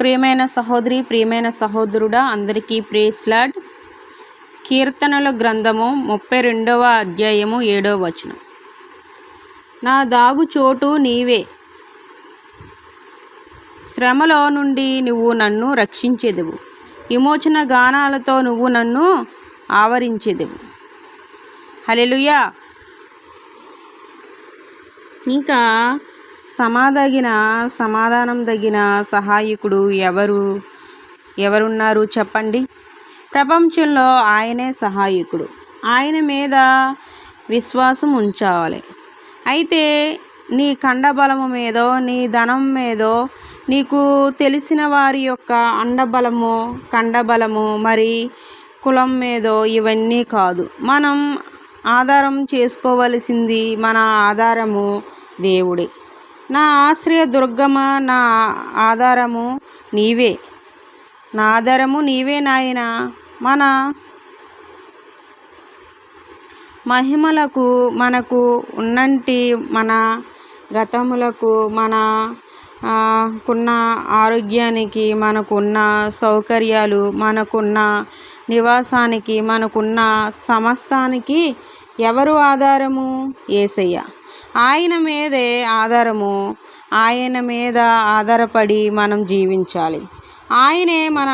ప్రియమైన సహోదరి ప్రియమైన సహోదరుడా అందరికీ ప్రేస్లాడ్ కీర్తనల గ్రంథము ముప్పై రెండవ అధ్యాయము ఏడవ వచనం. నా దాగు చోటు నీవే. శ్రమలో నుండి నువ్వు నన్ను రక్షించేదవు. విమోచన గానాలతో నువ్వు నన్ను ఆవరించేదవు. హలెలుయా ఇంకా సమాదగిన సమాధానం తగిన సహాయకుడు ఎవరు? ఎవరున్నారు చెప్పండి. ప్రపంచంలో ఆయనే సహాయకుడు. ఆయన మీద విశ్వాసం ఉంచాలి. అయితే నీ కండబలము మీదో నీ ధనం మీదో నీకు తెలిసిన వారి యొక్క అండబలము కండబలము మరి కులం మీదో ఇవన్నీ కాదు. మనం ఆధారం చేసుకోవలసింది మన ఆధారము దేవుడే. నా ఆశ్రయ దుర్గమ నా ఆధారము నీవే. నా ఆధారము నీవే నాయన. మన మహిమలకు మనకు ఉన్నంటి మన గతములకు మన కున్న ఆరోగ్యానికి మనకున్న సౌకర్యాలు మనకున్న నివాసానికి మనకున్న సమస్తానికి ఎవరు ఆధారము? ఏసయ్య. ఆయన మీదే ఆధారము ఆయన మీద ఆధారపడి మనం జీవించాలి. ఆయనే మన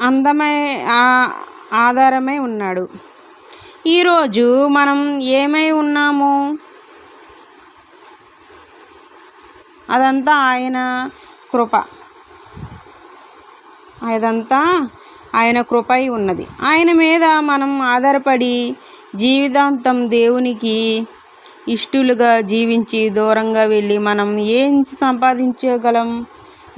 అందమై ఆధారమే ఆధారమై ఉన్నాడు. ఈరోజు మనం ఏమై ఉన్నాము? అదంతా ఆయన కృప. అదంతా ఆయన కృపై ఉన్నది. ఆయన మీద మనం ఆధారపడి జీవితాంతం దేవునికి ఇష్టలుగా జీవించి దూరంగా వెళ్ళి మనం ఏం సంపాదించగలం?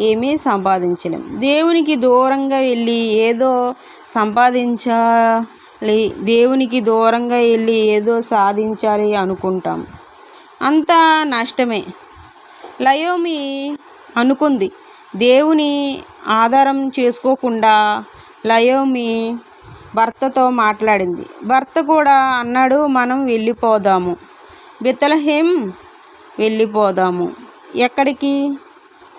ఏమీ సంపాదించలేం. దేవునికి దూరంగా వెళ్ళి ఏదో సంపాదించాలి. దేవునికి దూరంగా వెళ్ళి ఏదో సాధించాలి అనుకుంటాం. అంతా నష్టమే. లయోమి అనుకుంది దేవుని ఆధారం చేసుకోకుండా లయోమి భర్తతో మాట్లాడింది. భర్త కూడా అన్నాడు మనం వెళ్ళిపోదాము. బెత్తలహేం వెళ్ళిపోదాము. ఎక్కడికి?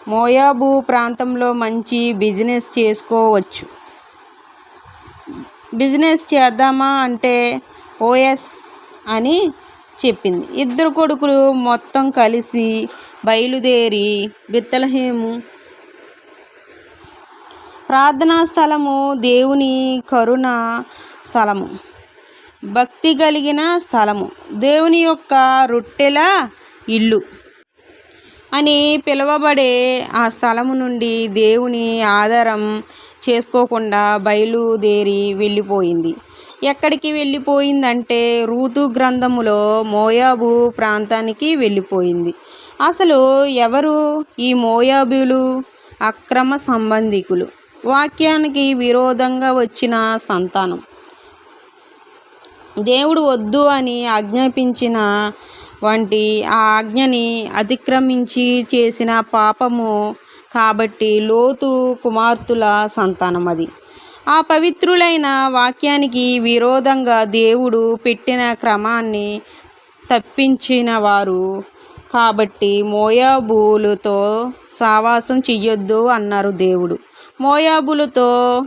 మోయాబు ప్రాంతంలో మంచి బిజినెస్ చేసుకోవచ్చు. బిజినెస్ చేద్దామా అంటే ఓఎస్ అని చెప్పింది. ఇద్దరు కొడుకులు మొత్తం కలిసి బయలుదేరి బిత్తలహేము ప్రార్థనా స్థలము దేవుని కరుణ స్థలము. భక్తి కలిగిన స్థలము. దేవుని యొక్క రొట్టెల ఇల్లు అని పిలువబడే ఆ స్థలము నుండి దేవుని ఆధారం చేసుకోకుండా బయలుదేరి వెళ్ళిపోయింది. ఎక్కడికి వెళ్ళిపోయిందంటే రూతు గ్రంథములో మోయాబు ప్రాంతానికి వెళ్ళిపోయింది. అసలు ఎవరు ఈ మోయాబులు? అక్రమ సంబంధికులు. వాక్యానికి విరోధంగా వచ్చిన సంతానం. దేవుడు వద్దు అని ఆజ్ఞాపించిన వంటి ఆ ఆజ్ఞని అతిక్రమించి చేసిన పాపము కాబట్టి లోతు కుమార్తెల సంతానం అది. ఆ పవిత్రులైన వాక్యానికి విరోధంగా దేవుడు పెట్టిన క్రమాన్ని తప్పించిన వారు కాబట్టి మోయాబులతో సావాసం చెయ్యొద్దు అన్నారు దేవుడు. మోయాబులతో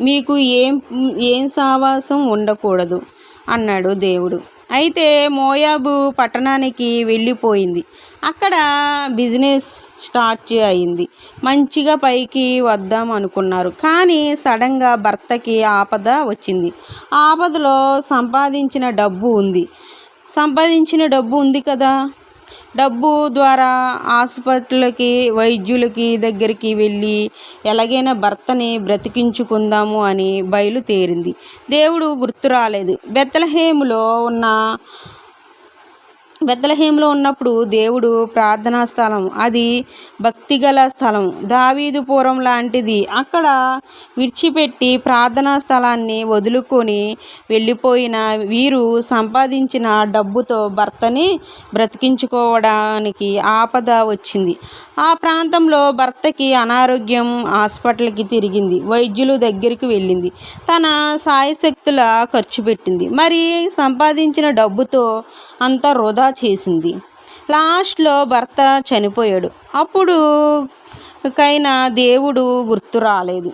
మీకు ఏం ఏం సావాసం ఉండకూడదు అన్నాడు దేవుడు. అయితే మోయాబు పట్టణానికి వెళ్ళిపోయింది. అక్కడ బిజినెస్ స్టార్ట్ అయింది. మంచిగా పైకి వద్దాం అనుకున్నారు. కానీ సడన్గా భర్తకి ఆపద వచ్చింది. ఆపదలో సంపాదించిన డబ్బు ఉంది. సంపాదించిన డబ్బు ఉంది కదా? డబ్బు ద్వారా హాస్పిటల్కి వైద్యులకి దగ్గరికి వెళ్ళి ఎలాగైనా భర్తని బ్రతికించుకుందాము అని బయలుదేరింది. దేవుడు గుర్తు రాలేదు. బెత్తలహేములో ఉన్న బెత్తలహేములో ఉన్నప్పుడు దేవుడు ప్రార్థనా స్థలం. అది భక్తిగల స్థలం. దావీదుపురం లాంటిది. అక్కడ విడిచిపెట్టి ప్రార్థనా స్థలాన్ని వదులుకొని వెళ్ళిపోయిన వీరు సంపాదించిన డబ్బుతో భర్తని బ్రతికించుకోవడానికి ఆపద వచ్చింది. ఆ ప్రాంతంలో భర్తకి అనారోగ్యం హాస్పిటల్కి తిరిగింది. వైద్యులు దగ్గరికి వెళ్ళింది. తన సాయశక్తుల ఖర్చు పెట్టింది. మరి సంపాదించిన డబ్బుతో అంత వృధా చేసింది. లాస్ట్లో భర్త చనిపోయాడు. అప్పుడు కైనా దేవుడు గుర్తు రాలేదు.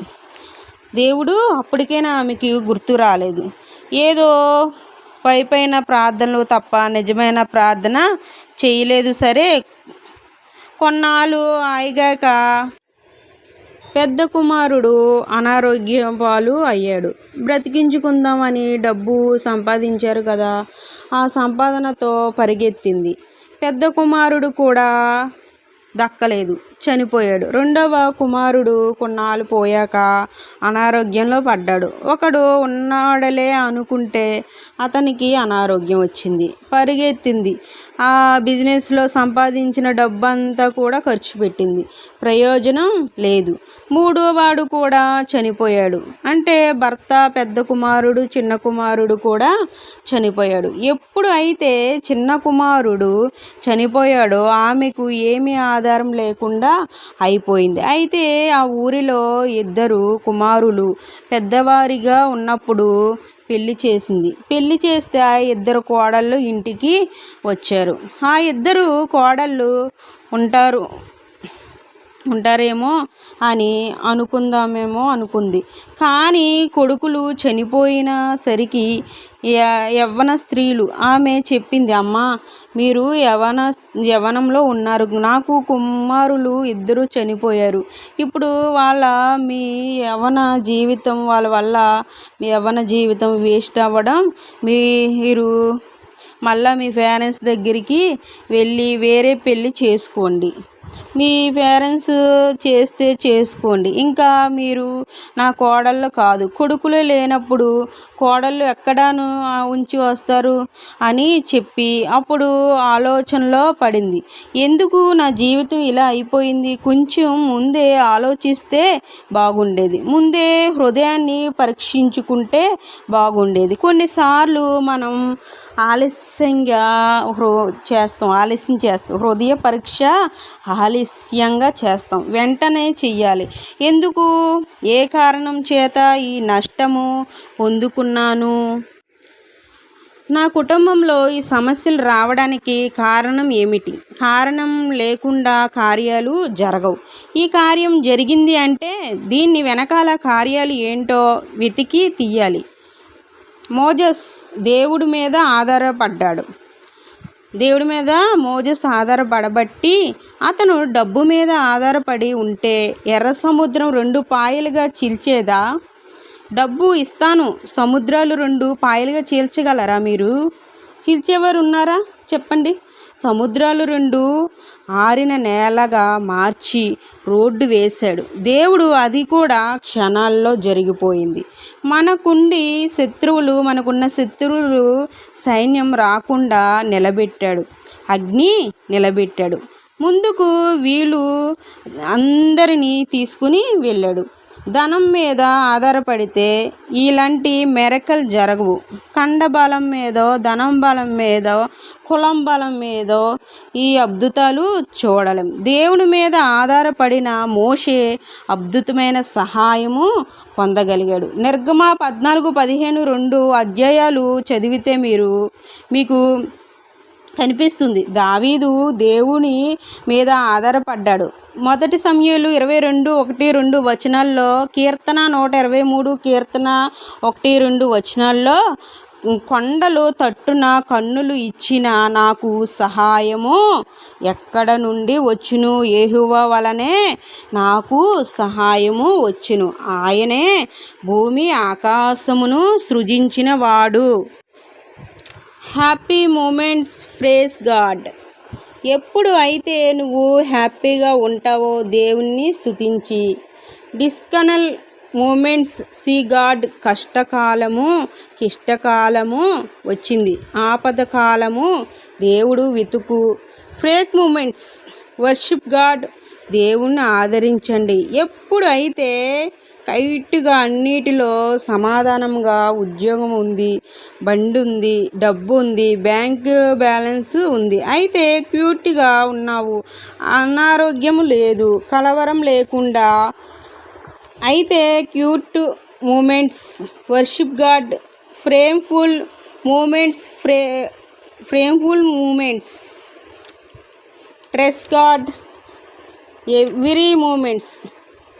దేవుడు అప్పటికైనా ఆమెకి గుర్తు రాలేదు. ఏదో పై పైన ప్రార్థనలు తప్ప నిజమైన ప్రార్థన చేయలేదు సరే. కొన్నాళ్ళు ఆయిగాక పెద్ద కుమారుడు అనారోగ్యం పాలు అయ్యాడు. బ్రతికించుకుందామని డబ్బు సంపాదించారు కదా ఆ సంపాదనతో పరిగెత్తింది. పెద్ద కుమారుడు కూడా దక్కలేదు. చనిపోయాడు. రెండవ కుమారుడు కొన్నాళ్ళు పోయాక అనారోగ్యంలో పడ్డాడు. ఒకడు ఉన్నాడలే అనుకుంటే అతనికి అనారోగ్యం వచ్చింది. పరిగెత్తింది. ఆ బిజినెస్లో సంపాదించిన డబ్బంతా కూడా ఖర్చు పెట్టింది. ప్రయోజనం లేదు. మూడో వాడు కూడా చనిపోయాడు. అంటే భర్త పెద్ద కుమారుడు చిన్న కుమారుడు కూడా చనిపోయాడు. ఎప్పుడు అయితే చిన్న కుమారుడు చనిపోయాడో ఆమెకు ఏమీ ఆధారం లేకుండా అయిపోయింది. అయితే ఆ ఊరిలో ఇద్దరు కుమారులు పెద్దవారిగా ఉన్నప్పుడు పెళ్ళి చేసింది. పెళ్ళి చేస్తే ఆ ఇద్దరు కోడళ్ళు ఇంటికి వచ్చారు. ఆ ఇద్దరు కోడళ్ళు ఉంటారు. ఉంటారేమో అని అనుకుందామేమో అనుకుంది. కానీ కొడుకులు చనిపోయిన సరికి యవ్వన స్త్రీలు ఆమె చెప్పింది అమ్మ మీరు యవన యవనంలో ఉన్నారు. నాకు కుమారులు ఇద్దరు చనిపోయారు. ఇప్పుడు వాళ్ళ మీ యవన జీవితం వాళ్ళ వల్ల మీ యవన జీవితం వేస్ట్ అవ్వడం మీరు మళ్ళీ మీ పేరెంట్స్ దగ్గరికి వెళ్ళి వేరే పెళ్ళి చేసుకోండి. మీ పేరెంట్స్ చేస్తే చేసుకోండి. ఇంకా మీరు నా కోడళ్ళు కాదు కొడుకులు లేనప్పుడు కోడళ్ళు ఎక్కడాను ఉంచి వస్తారు అని చెప్పి అప్పుడు ఆలోచనలో పడింది. ఎందుకు నా జీవితం ఇలా అయిపోయింది? కొంచెం ముందే ఆలోచిస్తే బాగుండేది. ముందే హృదయాన్ని పరీక్షించుకుంటే బాగుండేది. కొన్నిసార్లు మనం ఆలస్యంగా హృ చేస్తాం ఆలస్యం చేస్తాం. హృదయ పరీక్ష ఆలస్యంగా చేస్తాం. వెంటనే చెయ్యాలి. ఎందుకు? ఏ కారణం చేత ఈ నష్టము పొందుకున్నాను? నా కుటుంబంలో ఈ సమస్యలు రావడానికి కారణం ఏమిటి? కారణం లేకుండా కార్యాలు జరగవు. ఈ కార్యం జరిగింది అంటే దీన్ని వెనకాల కార్యాలు ఏంటో వెతికి తీయాలి. మోజస్ దేవుడి మీద ఆధారపడ్డాడు. దేవుడి మీద మోజస్ ఆధారపడబట్టి అతను డబ్బు మీద ఆధారపడి ఉంటే ఎర్ర సముద్రం రెండు పాయలుగా చీల్చేదా? డబ్బు ఇస్తాను సముద్రాలు రెండు పాయలుగా చీల్చగలరా మీరు? చీల్చేవారు ఉన్నారా చెప్పండి. సముద్రాలు రెండు ఆరిన నేలగా మార్చి రోడ్డు వేశాడు. దేవుడు అది కూడా క్షణాల్లో జరిగిపోయింది. మనకుండి శత్రువులు మనకున్న శత్రువులు సైన్యం రాకుండా నిలబెట్టాడు. అగ్ని నిలబెట్టాడు. ముందుకు వీళ్ళు అందరినీ తీసుకుని వెళ్ళాడు. ధనం మీద ఆధారపడితే ఇలాంటి మెరకలు జరగవు. కండబలం మీదో ధనం బలం మీదో కులం బలం మీదో ఈ అద్భుతాలు చూడలేం. దేవుని మీద ఆధారపడిన మోషే అద్భుతమైన సహాయము పొందగలిగాడు. నిర్గమ పద్నాలుగు పదిహేను రెండు అధ్యాయాలు చదివితే మీరు మీకు కనిపిస్తుంది. దావీదు దేవుని మీద ఆధారపడ్డాడు. మొదటి సమయంలో ఇరవై రెండు ఒకటి రెండు వచనాల్లో కీర్తన నూట ఇరవై మూడు కీర్తన ఒకటి రెండు వచనాల్లో కొండలు తట్టున కన్నులు ఇచ్చిన నాకు సహాయము ఎక్కడ నుండి వచ్చును? ఏహువ వలనే నాకు సహాయము వచ్చును. ఆయనే భూమి ఆకాశమును సృజించిన వాడు హ్యాపీ మూమెంట్స్ ఫ్రేస్ గాడ్ ఎప్పుడు అయితే నువ్వు హ్యాపీగా ఉంటావో దేవుణ్ణి స్థుతించి డిస్కనల్ మూమెంట్స్ సీ గాడ్ కష్టకాలము కిష్టకాలము వచ్చింది. ఆపద కాలము దేవుడు వెతుకు. ఫ్రేక్ మూమెంట్స్ వర్షిప్ గాడ్ దేవుణ్ణి ఆదరించండి. ఎప్పుడు అయితే కైట్గా అన్నిటిలో సమాధానంగా ఉద్యోగం ఉంది బండి ఉంది డబ్బు ఉంది బ్యాంక్ బ్యాలెన్స్ ఉంది. అయితే క్యూట్గా ఉన్నావు. అనారోగ్యం లేదు కలవరం లేకుండా. అయితే cute moments worship God prayerful moments pray prayerful moments trust God every moments.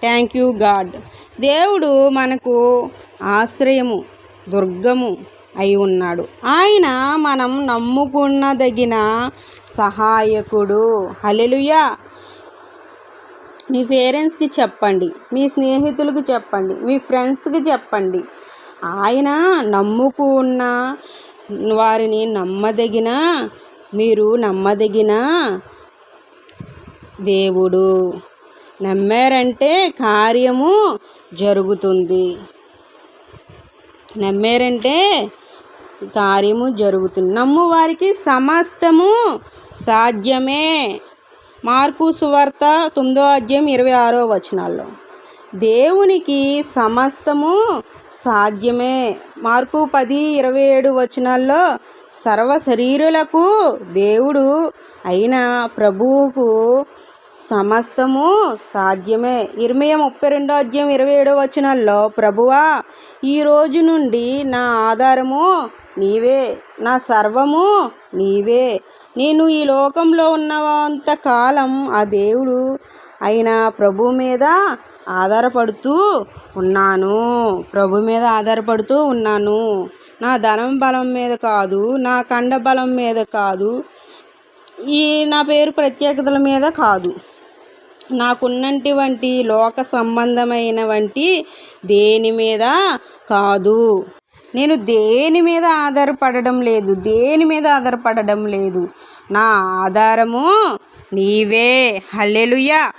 Thank you God దేవుడు మనకు ఆశ్రయము దుర్గము అయి ఉన్నాడు. ఆయన మనం నమ్ముకున్నదగిన సహాయకుడు. హలెలుయా మీ పేరెంట్స్కి చెప్పండి మీ స్నేహితులకు చెప్పండి మీ ఫ్రెండ్స్కి చెప్పండి. ఆయన నమ్ముకున్న వారిని నమ్మదగిన మీరు నమ్మదగిన దేవుడు. నమ్మారంటే కార్యము జరుగుతుంది. నమ్మారంటే కార్యము జరుగుతుంది. నమ్ము వారికి సమస్తము సాధ్యమే. మార్కు సువార్త తొమ్మిదో అధ్యాయం ఇరవై ఆరో వచనాల్లో. దేవునికి సమస్తము సాధ్యమే. మార్కు పది ఇరవై ఏడు వచనాల్లో సర్వ శరీరులకు దేవుడు అయిన ప్రభువుకు సమస్తము సాధ్యమే. ఇరవై ముప్పై రెండో అధ్యాయం ఇరవై ఏడో వచనాల్లో ప్రభువా ఈ రోజు నుండి నా ఆధారము నీవే నా సర్వము నీవే. నేను ఈ లోకంలో ఉన్నంతకాలం ఆ దేవుడు అయిన ప్రభు మీద ఆధారపడుతూ ఉన్నాను. ప్రభు మీద ఆధారపడుతూ ఉన్నాను. నా ధనం బలం మీద కాదు నా కండ బలం మీద కాదు ఈ నా పేరు ప్రత్యేకతల మీద కాదు. నాకున్నటువంటి లోక సంబంధమైన వంటి దేని మీద? కాదు. నేను దేని మీద ఆధారపడడం లేదు. దేని మీద ఆధారపడడం లేదు. నా ఆధారము నీవే. హల్లెలుయా.